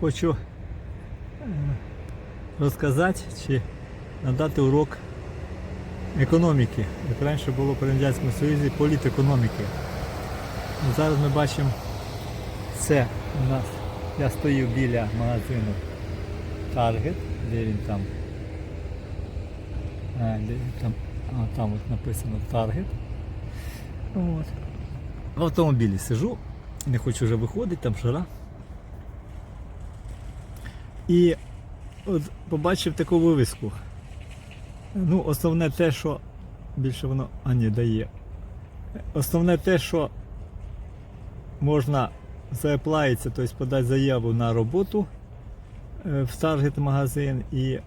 хочу е, розказати чи надати урок економіки. Як раніше було при Радянському Союзі політекономіки. Зараз ми бачимо це у нас. Я стою біля магазину Target, де він там. А, де він там, а, там от написано Target. От. В автомобілі сижу, не хочу вже виходити, там жара. І от побачив таку вивіску. Ну, основне те, що більше воно а ні, дає. Основне те, що можна заеплаїтися, тобто подати заяву на роботу е, в Target магазин і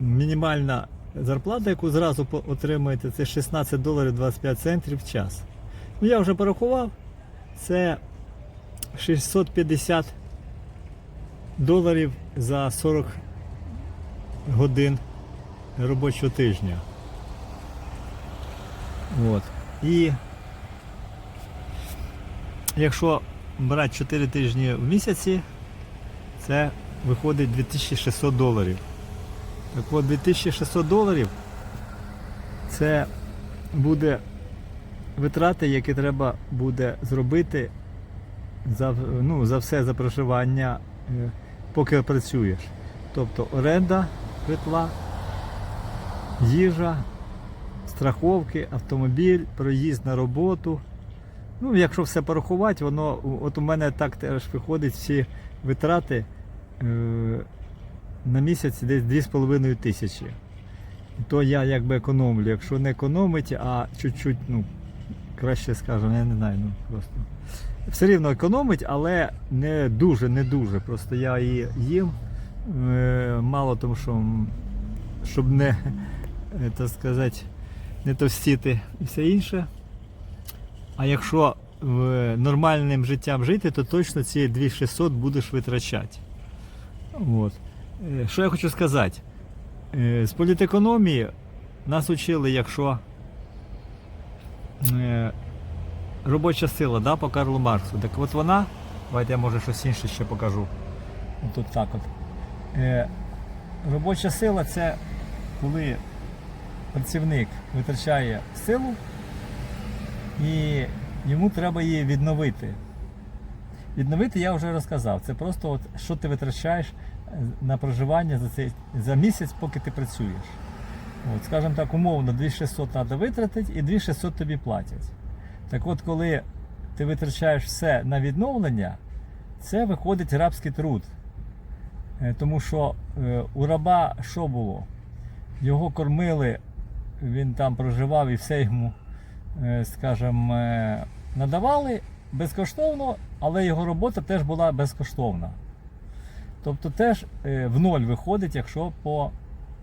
мінімальна зарплата, яку зразу отримуєте, це 16 доларів 25 центів в час. Ну, я вже порахував, це 650 доларів за 40 годин робочого тижня. От. І якщо брати 4 тижні в місяці, це виходить 2600 доларів. Так от 2600 доларів це буде витрати, які треба буде зробити за, ну, за все за проживання, е, поки працюєш. Тобто оренда житла, їжа, страховки, автомобіль, проїзд на роботу. Ну, якщо все порахувати, воно от у мене так теж виходить всі витрати е, на місяць десь 2,5 тисячі. То я якби економлю. Якщо не економить, а чуть-чуть, ну, краще скажемо, я не знаю, ну просто. Все рівно економить, але не дуже, не дуже. Просто я її їм. Е, Мало тому, що щоб не, е, так сказати, не товстіти і все інше. А якщо нормальним життям жити, то точно ці 2600 будеш витрачати. От. Е, Що я хочу сказати? З політекономії нас учили, якщо робоча сила да, по Карлу Марксу. Так от вона, давайте я може щось інше ще покажу. Тут так от. Е, Робоча сила це коли працівник витрачає силу і йому треба її відновити. Відновити я вже розказав. Це просто от, що ти витрачаєш е, на проживання за, цей, за місяць, поки ти працюєш. От, скажімо так, умовно, 2600 треба витратити і 2600 тобі платять. Так от, коли ти витрачаєш все на відновлення, це виходить рабський труд. Е, Тому що е, у раба що було? Його кормили, він там проживав і все йому, е, скажімо, надавали безкоштовно, але його робота теж була безкоштовна. Тобто теж в ноль виходить, якщо по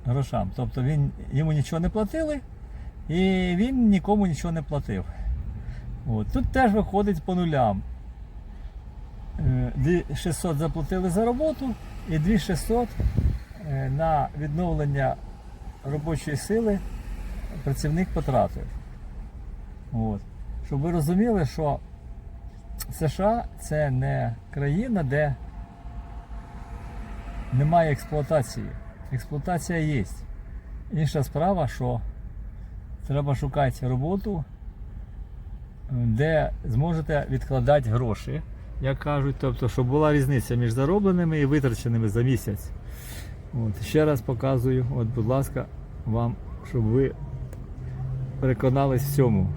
грошам. Тобто він, йому нічого не платили і він нікому нічого не платив. От. Тут теж виходить по нулям. Е, 2600 заплатили за роботу і 2600 е, на відновлення робочої сили працівник потратив. От. Щоб ви розуміли, що США це не країна, де немає експлуатації. Експлуатація є. Інша справа, що треба шукати роботу, де зможете відкладати гроші, як кажуть, тобто, щоб була різниця між заробленими і витраченими за місяць. От, ще раз показую, от, будь ласка, вам, щоб ви переконались в цьому.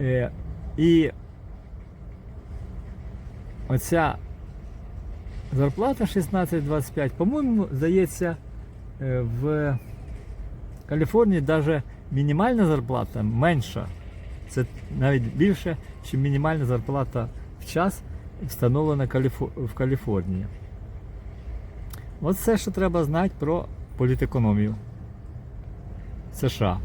Е, і оця зарплата 16-25, по-моєму, здається, е, в Каліфорнії навіть мінімальна зарплата менша. Це навіть більше, ніж мінімальна зарплата в час встановлена в Каліфорнії. Все, що треба знати про політекономію США.